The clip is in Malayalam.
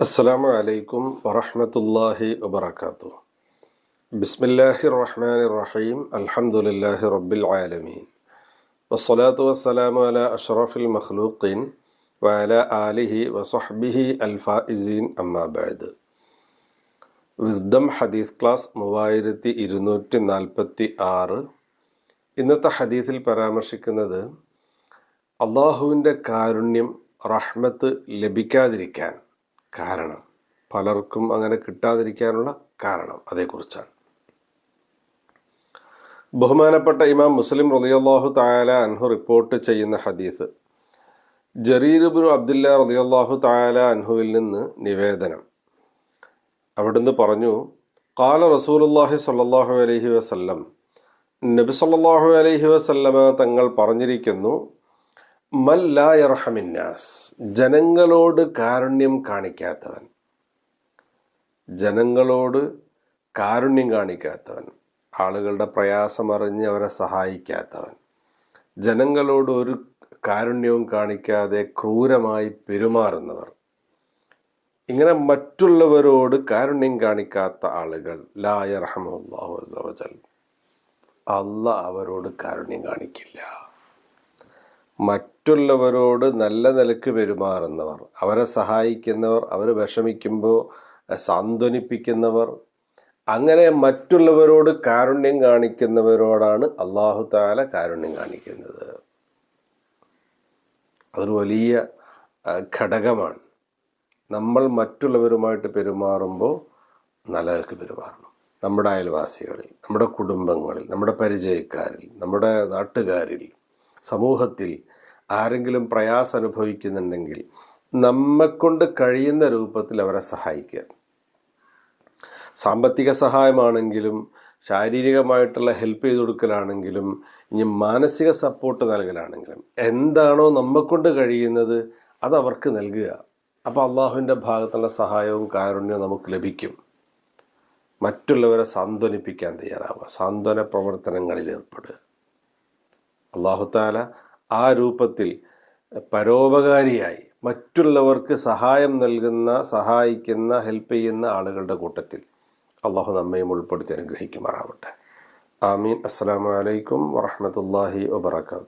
السلام عليكم ورحمة الله وبركاته بسم الله الرحمن الرحيم الحمد لله رب العالمين والصلاة والسلام على أشرف المخلوقين وعلى آله وصحبه الفائزين أما بعد വിസ്ഡം ഹദീസ് ക്ലാസ് മൂവായിരത്തി ഇരുന്നൂറ്റി നാൽപ്പത്തി ആറ് ഇന്നത്തെ ഹദീസിൽ പരാമർശിക്കുന്നത് അള്ളാഹുവിന്റെ കാരുണ്യം റഹ്മത്ത് ലഭിക്കാതിരിക്കാൻ കാരണം പലർക്കും അങ്ങനെ കിട്ടാതിരിക്കാനുള്ള കാരണം അതേക്കുറിച്ചാണ്. ബഹുമാനപ്പെട്ട ഇമാം മുസ്ലിം റളിയല്ലാഹു തായാല അൻഹു റിപ്പോർട്ട് ചെയ്യുന്ന ഹദീസ് ജറീർബുരു അബ്ദുല്ല റളിയല്ലാഹു തായാല അൻഹുവിൽ നിന്ന് നിവേദനം. അവിടുന്ന് പറഞ്ഞു കാല റസൂലുല്ലാഹി സ്വല്ലല്ലാഹു അലൈഹി വസല്ലം നബി സല്ലാഹു അലഹി വസല്ലമ തങ്ങൾ പറഞ്ഞിരിക്കുന്നു മല്ലായർഹമിന്നാസ് ജനങ്ങളോട് കാരുണ്യം കാണിക്കാത്തവൻ. ജനങ്ങളോട് കാരുണ്യം കാണിക്കാത്തവൻ. ആളുകളുടെ പ്രയാസമറിഞ്ഞ് അവരെ സഹായിക്കാത്തവൻ. ജനങ്ങളോട് ഒരു കാരുണ്യവും കാണിക്കാതെ ക്രൂരമായി പെരുമാറുന്നവർ. ഇങ്ങനെ മറ്റുള്ളവരോട് കാരുണ്യം കാണിക്കാത്ത ആളുകൾ ലായർഹമുല്ലാഹു അസവജൽ അല്ല അവരോട് കാരുണ്യം കാണിക്കില്ല. മറ്റുള്ളവരോട് നല്ല നിലയ്ക്ക് പെരുമാറുന്നവർ അവരെ സഹായിക്കുന്നവർ അവർ വിഷമിക്കുമ്പോൾ സാന്ത്വനിപ്പിക്കുന്നവർ അങ്ങനെ മറ്റുള്ളവരോട് കാരുണ്യം കാണിക്കുന്നവരോടാണ് അള്ളാഹു താല കാരുണ്യം കാണിക്കുന്നത്. അതൊരു വലിയ ഘടകമാണ്. നമ്മൾ മറ്റുള്ളവരുമായിട്ട് പെരുമാറുമ്പോൾ നല്ല പെരുമാറണം. നമ്മുടെ അയൽവാസികളിൽ നമ്മുടെ കുടുംബങ്ങളിൽ നമ്മുടെ പരിചയക്കാരിൽ നമ്മുടെ നാട്ടുകാരിൽ സമൂഹത്തിൽ ആരെങ്കിലും പ്രയാസം അനുഭവിക്കുന്നുണ്ടെങ്കിൽ നമ്മെക്കൊണ്ട് കഴിയുന്ന രൂപത്തിൽ അവരെ സഹായിക്കുക. സാമ്പത്തിക സഹായമാണെങ്കിലും ശാരീരികമായിട്ടുള്ള ഹെൽപ്പ് ചെയ്ത് കൊടുക്കലാണെങ്കിലും ഇനി മാനസിക സപ്പോർട്ട് നൽകലാണെങ്കിലും എന്താണോ നമ്മെക്കൊണ്ട് കഴിയുന്നത് അത് അവർക്ക് നൽകുക. അപ്പോൾ അള്ളാഹുവിന്റെ ഭാഗത്തുള്ള സഹായവും കാരുണ്യവും നമുക്ക് ലഭിക്കും. മറ്റുള്ളവരെ സാന്ത്വനിപ്പിക്കാൻ തയ്യാറാവുക. സാന്ത്വന പ്രവർത്തനങ്ങളിൽ ഏർപ്പെടുക. അള്ളാഹുത്താല ആ രൂപത്തിൽ പരോപകാരിയായി മറ്റുള്ളവർക്ക് സഹായം നൽകുന്ന സഹായിക്കുന്ന ഹെൽപ്പ് ചെയ്യുന്ന ആളുകളുടെ കൂട്ടത്തിൽ അള്ളാഹു നമ്മയും ഉൾപ്പെടുത്തി അനുഗ്രഹിക്കുമാറാവട്ടെ. ആമീൻ. അസ്സാം വലൈക്കും വറഹമത്തല്ലാഹി വാത്തു